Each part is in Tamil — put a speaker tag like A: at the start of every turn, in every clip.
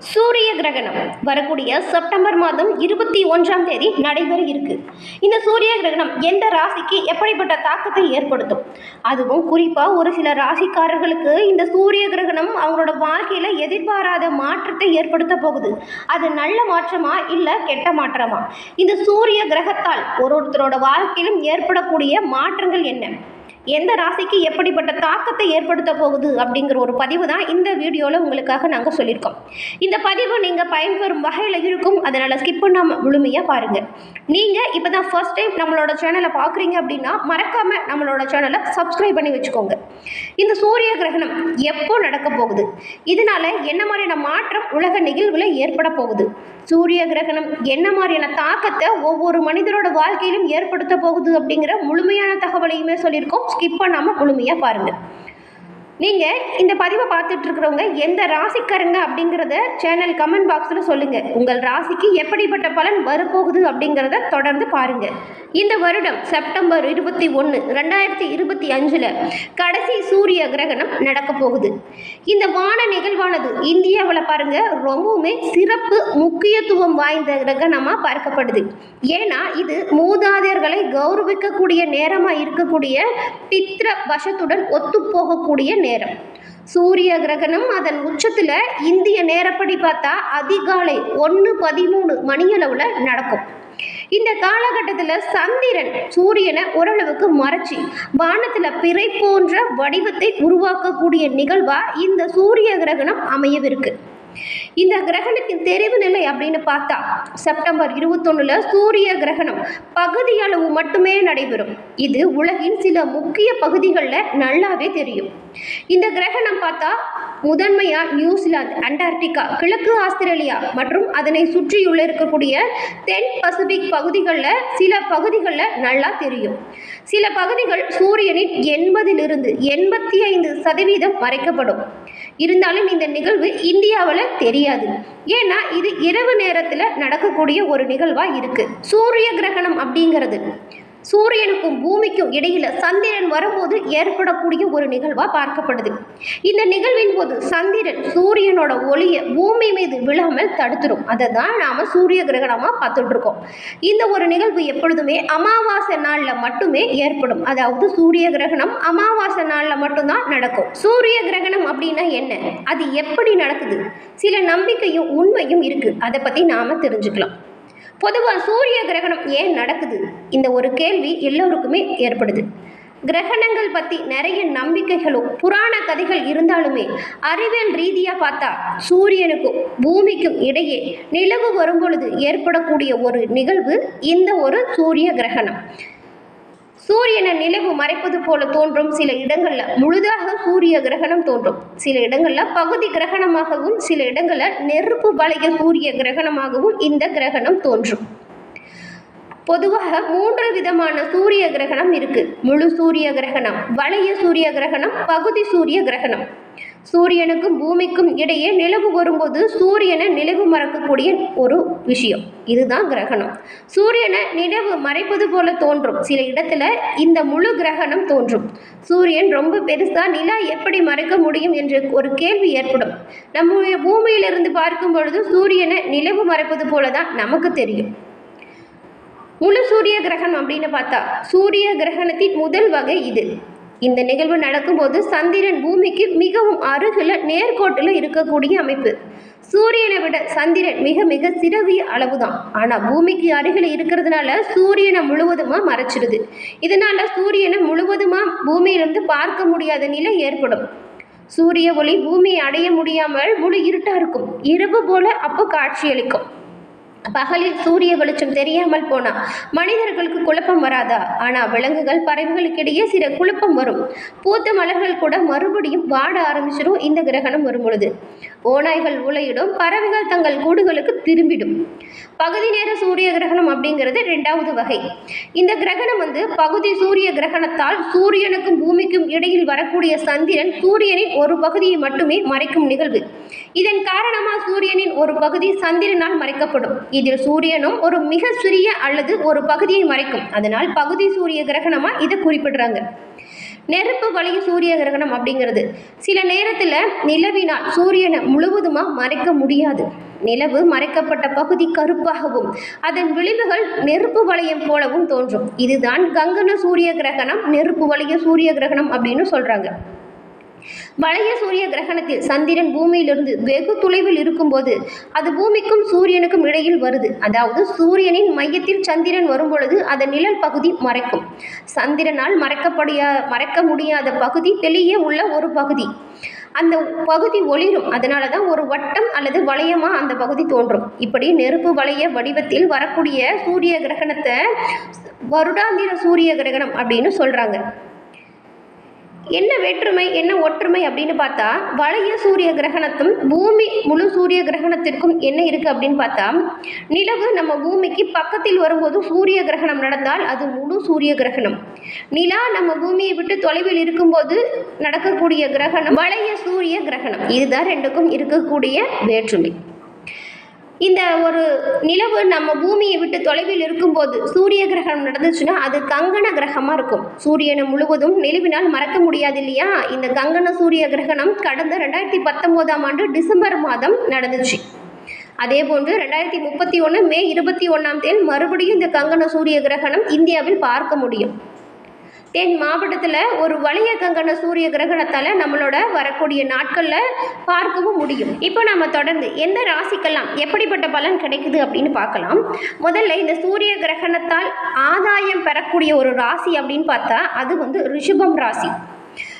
A: சூரிய கிரகணம் வரக்கூடிய செப்டம்பர் மாதம் இருபத்தி ஒன்றாம் தேதி நடைபெற இருக்கு இந்த சூரிய கிரகணம் எந்த ராசிக்கு எப்படிப்பட்ட தாக்கத்தை ஏற்படுத்தும்? அதுவும் குறிப்பாக ஒரு சில ராசிக்காரர்களுக்கு இந்த சூரிய கிரகணம் அவங்களோட வாழ்க்கையில் எதிர்பாராத மாற்றத்தை ஏற்படுத்த போகுது. அது நல்ல மாற்றமா இல்லை கெட்ட மாற்றமா? இந்த சூரிய கிரகத்தால் ஒரு ஒருத்தரோட வாழ்க்கையிலும் ஏற்படக்கூடிய மாற்றங்கள் என்ன? எந்த ராசிக்கு எப்படிப்பட்ட தாக்கத்தை ஏற்படுத்த போகுது அப்படிங்கிற ஒரு பதிவு தான் இந்த வீடியோவில் உங்களுக்காக நாங்கள் சொல்லியிருக்கோம். இந்த பதிவு நீங்கள் பயன்பெறும் வகையில் இருக்கும். அதனால் ஸ்கிப் பண்ணாமல் முழுமையாக பாருங்கள் நீங்கள் இப்போ தான் ஃபர்ஸ்ட் டைம் நம்மளோட சேனலை பார்க்குறீங்க அப்படின்னா மறக்காமல் நம்மளோட சேனலை சப்ஸ்கிரைப் பண்ணி வச்சுக்கோங்க. இந்த சூரிய கிரகணம் எப்போ நடக்க போகுது? இதனால என்ன மாதிரியான மாற்றம் உலக நிகழ்வில் ஏற்பட போகுது? சூரிய கிரகணம் என்ன மாதிரியான தாக்கத்தை ஒவ்வொரு மனிதரோட வாழ்க்கையிலும் ஏற்படுத்த போகுது அப்படிங்கிற முழுமையான தகவலையுமே சொல்லியிருக்கோம். ஸ்கிப் பண்ணாமல் முழுமையாக பாருங்கள் நீங்கள் இந்த பதிவை பார்த்துட்டு இருக்கிறவங்க எந்த ராசிக்காரங்க அப்படிங்கிறத சேனல் கமெண்ட் பாக்ஸில் சொல்லுங்கள் உங்கள் ராசிக்கு எப்படிப்பட்ட பலன் வரப்போகுது அப்படிங்கிறத தொடர்ந்து பாருங்கள் இந்த வருடம் செப்டம்பர் இருபத்தி ஒன்று ரெண்டாயிரத்தி இருபத்தி அஞ்சில் கடைசி சூரிய கிரகணம் நடக்க போகுது. இந்த வான நிகழ்வானது இந்தியாவில் பாருங்க ரொம்பவுமே சிறப்பு முக்கியத்துவம் வாய்ந்த கிரகணமாக பார்க்கப்படுது. ஏன்னா இது மூதாதையர்களை கௌரவிக்கக்கூடிய நேரமாக இருக்கக்கூடிய பித்ர வசத்துடன் ஒத்துப்போகக்கூடிய நேரம். சூரிய கிரகணம் அதன் உச்சத்தில் இந்திய நேரப்படி பார்த்தா அதிகாலை ஒன்று பதிமூணு மணியளவில் நடக்கும். இந்த காலகட்டத்தில் சந்திரன் சூரியனை ஓரளவுக்கு மறைச்சி வானத்தில் பிறை போன்ற வடிவத்தை உருவாக்கக்கூடிய நிகழ்வா இந்த சூரிய கிரகணம் அமையவிருக்கு. இந்த கிரகணத்தின் தெரிவு நிலை அப்படின்னு பார்த்தா செப்டம்பர் இருபத்தொன்னுல சூரிய கிரகணம் பகுதி அளவு மட்டுமே நடைபெறும். இது உலகின் சில முக்கிய பகுதிகளில் நல்லாவே தெரியும். இந்த கிரகணம் பார்த்தா முதன்மையா நியூசிலாந்து அண்டார்டிகா கிழக்கு ஆஸ்திரேலியா மற்றும் அதனை சுற்றியுள்ள இருக்கக்கூடிய தென் பசிபிக் பகுதிகளில் சில பகுதிகளில் நல்லா தெரியும். சில பகுதிகள் சூரியனின் எண்பதிலிருந்து எண்பத்தி ஐந்து சதவீதம் மறைக்கப்படும் இருந்தாலும் இந்த நிகழ்வு இந்தியாவில் தெரியாது. ஏன்னா இது இரவு நேரத்தில் நடக்கக்கூடிய ஒரு நிகழ்வாக இருக்கு. சூரிய கிரகணம் அப்படிங்கிறது சூரியனுக்கும் பூமிக்கும் இடையில சந்திரன் வரும்போது ஏற்படக்கூடிய ஒரு நிகழ்வாக பார்க்கப்படுது. இந்த நிகழ்வின் போது சந்திரன் சூரியனோட ஒளியை பூமி மீது விழாமல் தடுத்துரும். அதை தான் நாம் சூரிய கிரகணமாக பார்த்துட்டு இருக்கோம் இந்த ஒரு நிகழ்வு எப்பொழுதுமே அமாவாசை நாளில் மட்டுமே ஏற்படும். அதாவது சூரிய கிரகணம் அமாவாசை நாளில் மட்டும்தான் நடக்கும். சூரிய கிரகணம் அப்படின்னா என்ன? அது எப்படி நடக்குது? சில நம்பிக்கையும் உண்மையும் இருக்கு. அதை பற்றி நாம் தெரிஞ்சுக்கலாம். பொதுவாக சூரிய கிரகணம் ஏன் நடக்குது? இந்த ஒரு கேள்வி எல்லோருக்குமே ஏற்படுது. கிரகணங்கள் பற்றி நிறைய நம்பிக்கைகளும் புராண கதைகள் இருந்தாலுமே அறிவியல் ரீதியாக பார்த்தா சூரியனுக்கும் பூமிக்கும் இடையே நிலவு வரும்பொழுது ஏற்படக்கூடிய ஒரு நிகழ்வு இந்த ஒரு சூரிய கிரகணம். சூரியனை நிலவு மறைப்பது போல தோன்றும் சில இடங்களில் முழுதாக சூரிய கிரகணம் தோன்றும். சில இடங்களில் பகுதி கிரகணமாகவும் சில இடங்களில் நெருப்பு வளைய சூரிய கிரகணமாகவும் இந்த கிரகணம் தோன்றும். பொதுவாக மூன்று விதமான சூரிய கிரகணம் இருக்கு. முழு சூரிய கிரகணம் வளைய சூரிய கிரகணம் பகுதி சூரிய கிரகணம். சூரியனுக்கும் பூமிக்கும் இடையே நிலவு வரும்போது சூரியனை நிலவு மறக்கக்கூடிய ஒரு விஷயம். இதுதான் கிரகணம். சூரியனை நிலவு மறைப்பது போல தோன்றும். சில இடத்துல இந்த முழு கிரகணம் தோன்றும். சூரியன் ரொம்ப பெருசா நிலா எப்படி மறைக்க முடியும் என்று ஒரு கேள்வி ஏற்படும். நம்முடைய பூமியிலிருந்து பார்க்கும் பொழுது சூரியனை நிலவு மறைப்பது போல தான் நமக்கு தெரியும். முழு சூரிய கிரகணம் அப்படின்னு பார்த்தா சூரிய கிரகணத்தின் முதல் வகை இது. இந்த நிகழ்வு நடக்கும்போது சந்திரன் பூமிக்கு மிகவும் அருகில் நேர்கோட்டில் இருக்கக்கூடிய அமைப்பு. சூரியனை விட சந்திரன் மிக மிக சிறவிய அளவு தான் ஆனால் பூமிக்கு அருகில் இருக்கிறதுனால சூரியனை முழுவதுமாக மறைச்சிடுது இதனால சூரியனை முழுவதுமாக பூமியிலிருந்து பார்க்க முடியாத நிலை ஏற்படும். சூரிய ஒளி பூமியை அடைய முடியாமல் முழு இருட்டாக இருக்கும். இரவு போல அப்போ காட்சியளிக்கும். பகலில் சூரிய வெளிச்சம் தெரியாமல் போனா மனிதர்களுக்கு குழப்பம் வராதா? ஆனால் விலங்குகள் பறவைகளுக்கிடையே சில குழப்பம் வரும். பூத்த மலர்கள் கூட மறுபடியும் வாட ஆரம்பிச்சிடும் இந்த கிரகணம் வரும் பொழுது. ஓநாய்கள் உலையிடும் பறவைகள் தங்கள் கூடுகளுக்கு திரும்பிடும். பகுதி நேர சூரிய கிரகணம் அப்படிங்கிறது ரெண்டாவது வகை. இந்த கிரகணம் வந்து பகுதி சூரிய கிரகணத்தால் சூரியனுக்கும் பூமிக்கும் இடையில் வரக்கூடிய சந்திரன் சூரியனின் ஒரு பகுதியை மட்டுமே மறைக்கும் நிகழ்வு. இதன் காரணமாக சூரியனின் ஒரு பகுதி சந்திரனால் மறைக்கப்படும். இதில் சூரியனும் ஒரு மிக சிறிய அல்லது ஒரு பகுதியை மறைக்கும். அதனால் பகுதி சூரிய கிரகணமாக இதை குறிப்பிடுறாங்க. நெருப்பு வளைய சூரிய கிரகணம் அப்படிங்கிறது. சில நேரத்தில் நிலவினால் சூரியனை முழுவதுமாக மறைக்க முடியாது. நிலவு மறைக்கப்பட்ட பகுதி கருப்பாகவும் அதன் விளிம்புகள் நெருப்பு வளையம் போலவும் தோன்றும். இதுதான் கங்கன சூரிய கிரகணம் நெருப்பு வளைய சூரிய கிரகணம் அப்படின்னு சொல்கிறாங்க வளைய சூரிய கிரகணத்தில் சந்திரன் பூமியிலிருந்து வெகு தொலைவில் இருக்கும்போது அது பூமிக்கும் சூரியனுக்கும் இடையில் வருது. அதாவது சூரியனின் மையத்தில் சந்திரன் வரும்பொழுது அதன் நிழல் பகுதி மறைக்கும். சந்திரனால் மறைக்கப்படியா மறைக்க முடியாத பகுதி வெளியே உள்ள ஒரு பகுதி. அந்த பகுதி ஒளிரும். அதனால தான் ஒரு வட்டம் அல்லது வளையமாக அந்த பகுதி தோன்றும். இப்படி நெருப்பு வளைய வடிவத்தில் வரக்கூடிய சூரிய கிரகணத்தை வருடாந்திர சூரிய கிரகணம் அப்படின்னு சொல்கிறாங்க என்ன வேற்றுமை என்ன ஒற்றுமை அப்படின்னு பார்த்தா வளைய சூரிய கிரகணத்தும் பூமி முழு சூரிய கிரகணத்திற்கும் என்ன இருக்குது அப்படின்னு பார்த்தா நிலவு நம்ம பூமிக்கு பக்கத்தில் வரும்போது சூரிய கிரகணம் நடந்தால் அது முழு சூரிய கிரகணம். நிலா நம்ம பூமியை விட்டு தொலைவில் இருக்கும்போது நடக்கக்கூடிய கிரகணம் வளைய சூரிய கிரகணம். இதுதான் ரெண்டுக்கும் இருக்கக்கூடிய வேற்றுமை. இந்த ஒரு நிலவு நம்ம பூமியை விட்டு தொலைவில் இருக்கும்போது சூரிய கிரகணம் நடந்துச்சுன்னா அது கங்கண கிரகமாக இருக்கும். சூரியனை முழுவதும் நிலவினால் மறக்க முடியாது இல்லையா? இந்த கங்கண சூரிய கிரகணம் கடந்த ரெண்டாயிரத்தி பத்தொம்போதாம் ஆண்டு டிசம்பர் மாதம் நடந்துச்சு. அதே போன்று ரெண்டாயிரத்தி முப்பத்தி ஒன்று மே இருபத்தி ஒன்றாம் தேதி மறுபடியும் இந்த கங்கண சூரிய கிரகணம் இந்தியாவில் பார்க்க முடியும். தென் மாவட்டத்தில் ஒரு வளைய கங்கண சூரிய கிரகணத்தால் நம்மளோட வரக்கூடிய நாட்களில் பார்க்கவும் முடியும். இப்போ நம்ம தொடர்ந்து எந்த ராசிக்கெல்லாம் எப்படிப்பட்ட பலன் கிடைக்குது அப்படின்னு பார்க்கலாம். முதல்ல இந்த சூரிய கிரகணத்தால் ஆதாயம் பெறக்கூடிய ஒரு ராசி அப்படின்னு பார்த்தா அது வந்து ரிஷபம் ராசி.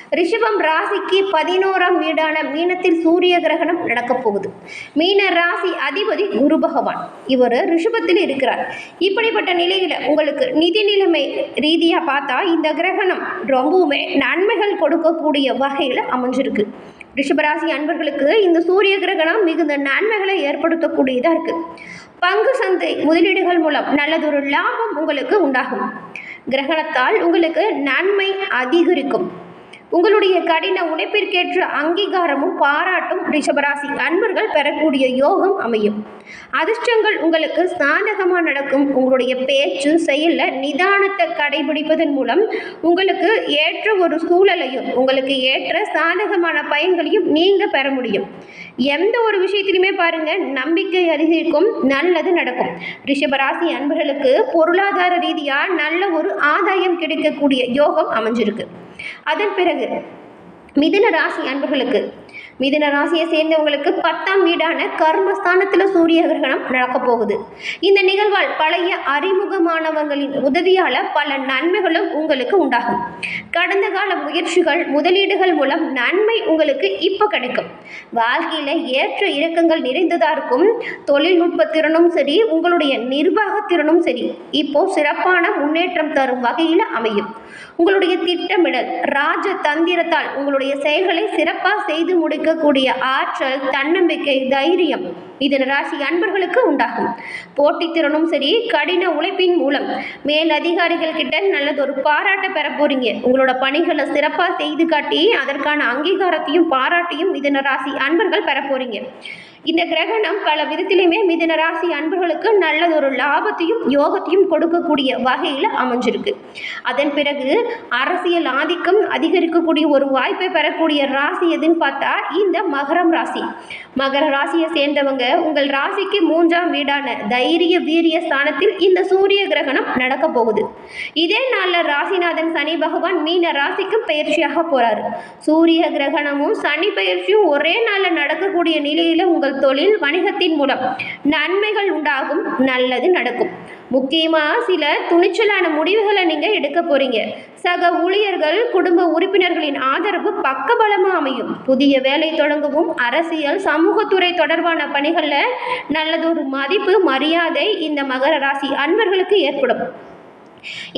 A: ரிஷபம் ராசிக்கு பதினோராம் வீடான மீனத்தில் சூரிய கிரகணம் நடக்கப் போகுது. மீன ராசி அதிபதி குரு பகவான். இவர் ரிஷபத்தில் இருக்கிறார். இப்படிப்பட்ட நிலையில் உங்களுக்கு நிதி நிலைமை ரீதியாக பார்த்தா இந்த கிரகணம் ரொம்பவுமே நன்மைகள் கொடுக்கக்கூடிய வகையில் அமைஞ்சிருக்கு. ரிஷபராசி அன்பர்களுக்கு இந்த சூரிய கிரகணம் மிகுந்த நன்மைகளை ஏற்படுத்தக்கூடியதாக இருக்குது பங்கு சந்தை முதலீடுகள் மூலம் நல்லதொரு லாபம் உங்களுக்கு உண்டாகும். கிரகணத்தால் உங்களுக்கு நன்மை அதிகரிக்கும். உங்களுடைய கடின உழைப்பிற்கேற்ற அங்கீகாரமும் பாராட்டும் ரிஷபராசி அன்பர்கள் பெறக்கூடிய யோகம் அமையும். அதிர்ஷ்டங்கள் உங்களுக்கு சாதகமாக நடக்கும். உங்களுடைய பேச்சு செயலில் நிதானத்தை கடைபிடிப்பதன் மூலம் உங்களுக்கு ஏற்ற ஒரு சூழலையும் உங்களுக்கு ஏற்ற சாதகமான பயன்களையும் நீங்கள் பெற முடியும். எந்த ஒரு விஷயத்திலுமே பாருங்க நம்பிக்கை அதிகரிக்கும் நல்லது நடக்கும். ரிஷபராசி அன்பர்களுக்கு பொருளாதார ரீதியாக நல்ல ஒரு ஆதாயம் கிடைக்கக்கூடிய யோகம் அமைஞ்சிருக்கு. அதன் பிறகு மிதுன ராசி அன்பர்களுக்கு மிதுன ராசியை சேர்ந்தவங்களுக்கு பத்தாம் வீடான கர்மஸ்தானத்தில் சூரிய கிரகணம் நடக்கப் போகுது. இந்த நிகழ்வால் பழைய அறிமுகமானவங்களின் உதவியால் பல நன்மைகளும் உங்களுக்கு உண்டாகும். கடந்த கால முயற்சிகள் முதலீடுகள் மூலம் நன்மை உங்களுக்கு இப்போ கிடைக்கும். வாழ்க்கையில் ஏற்ற இறக்கங்கள் நிறைந்ததாக இருக்கும். தொழில்நுட்ப திறனும் சரி உங்களுடைய நிர்வாக திறனும் சரி இப்போ சிறப்பான முன்னேற்றம் தரும் வகையில் அமையும். உங்களுடைய திட்டமிடல் ராஜ தந்திரத்தால் உங்களுடைய செயல்களை சிறப்பாக செய்து நீங்கக்கூடிய ஆற்றல் தன்னம்பிக்கை தைரியம். இதன் ராசி அன்பர்களுக்கு உண்டாகும். போட்டித்திறனும் சரி கடின உழைப்பின் மூலம் மேல் அதிகாரிகள் கிட்ட நல்லதொரு பாராட்டை பெற போறீங்க. உங்களோட பணிகளை சிறப்பாக செய்து காட்டி அதற்கான அங்கீகாரத்தையும் பாராட்டையும் மிதன ராசி அன்பர்கள் பெற போறீங்க. இந்த கிரகணம் பல விதத்திலையுமே மிதன ராசி அன்பர்களுக்கு நல்லதொரு லாபத்தையும் யோகத்தையும் கொடுக்கக்கூடிய வகையில் அமைஞ்சிருக்கு. அதன் பிறகு அரசியல் ஆதிக்கம் அதிகரிக்கக்கூடிய ஒரு வாய்ப்பை பெறக்கூடிய ராசி எதுன்னு பார்த்தா இந்த மகரம் ராசி. மகர ராசியை சேர்ந்தவங்க உங்கள் ராசிக்கு மூன்றாம் வீடான தைரிய வீரிய ஸ்தானத்தில் இந்த சூரிய கிரகணம் நடக்க போகுது. இதே நாளில் ராசிநாதன் சனி பகவான் மீன ராசிக்கும் பயிற்சியாக போறாரு. சூரிய கிரகணமும் சனி பயிற்சியும் ஒரே நாளில் நடக்கக்கூடிய நிலையில் உங்கள் தொழில் வணிகத்தின் மூலம் நன்மைகள் உண்டாகும் நல்லது நடக்கும். முக்கியமாக சில துணிச்சலான முடிவுகளை நீங்கள் எடுக்க போகிறீங்க சக ஊழியர்கள் குடும்ப உறுப்பினர்களின் ஆதரவு பக்கபலமாக அமையும். புதிய வேலை தொடங்கவும் அரசியல் சமூகத்துறை தொடர்பான பணிகளில் நல்லதொரு மதிப்பு மரியாதை இந்த மகர ராசி அன்பர்களுக்கு ஏற்படும்.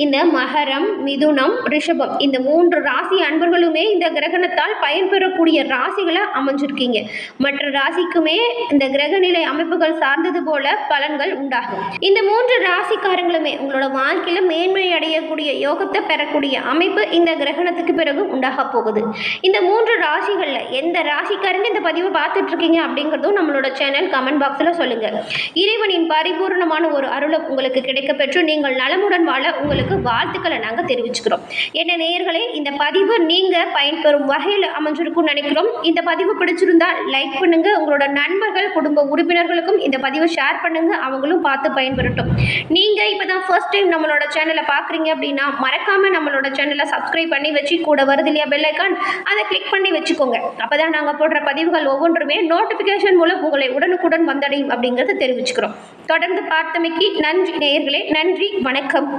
A: இந்த மகரம் மிதுனம் ரிஷபம் இந்த மூன்று ராசி அன்பர்களுமே இந்த கிரகணத்தால் பயன்பெறக்கூடிய ராசிகளை அமைஞ்சிருக்கீங்க. மற்ற ராசிக்குமே இந்த கிரகநிலை அமைப்புகள் சார்ந்தது போல பலன்கள் உண்டாகும். இந்த மூன்று ராசிக்காரங்களுமே உங்களோட வாழ்க்கையில் மேன்மை அடையக்கூடிய யோகத்தை பெறக்கூடிய அமைப்பு இந்த கிரகணத்துக்கு பிறகு உண்டாக போகுது. இந்த மூன்று ராசிகளில் எந்த ராசிக்காரங்க இந்த பதிவை பார்த்துட்டு இருக்கீங்க அப்படிங்கிறதும் நம்மளோட சேனல் கமெண்ட் பாக்ஸில் சொல்லுங்க. இறைவனின் பரிபூர்ணமான ஒரு அருளை உங்களுக்கு கிடைக்கப்பெற்று நீங்கள் நலமுடன் வாழ உங்களுக்கு வாழ்த்துக்களை நாங்கள் தெரிவிச்சுக்கிறோம். என்ன நேயர்களே இந்த பதிவு நீங்கள் பயன்பெறும் வகையில் அமைஞ்சிருக்கும்னு நினைக்கிறோம். இந்த பதிவு பிடிச்சிருந்தா லைக் பண்ணுங்க. உங்களோட நண்பர்கள் குடும்ப உறுப்பினர்களுக்கும் இந்த பதிவை ஷேர் பண்ணுங்க. அவங்களும் பார்த்து பயன்பெறட்டும். நீங்கள் இப்போ தான் ஃபர்ஸ்ட் டைம் நம்மளோட சேனலை பார்க்குறீங்க அப்படின்னா மறக்காம நம்மளோட சேனலை சப்ஸ்கிரைப் பண்ணி வச்சு கூட வருது இல்லையா பெல் ஐக்கான் அதை கிளிக் பண்ணி வச்சுக்கோங்க. அப்போ தான் நாங்கள் போடுற பதிவுகள் ஒவ்வொன்றுமே நோட்டிஃபிகேஷன் மூலம் உங்களை உடனுக்குடன் வந்தடையும் அப்படிங்கிறத தெரிவிச்சுக்கிறோம். தொடர்ந்து பார்த்தமைக்கு நன்றி நேயர்களே. நன்றி. வணக்கம்.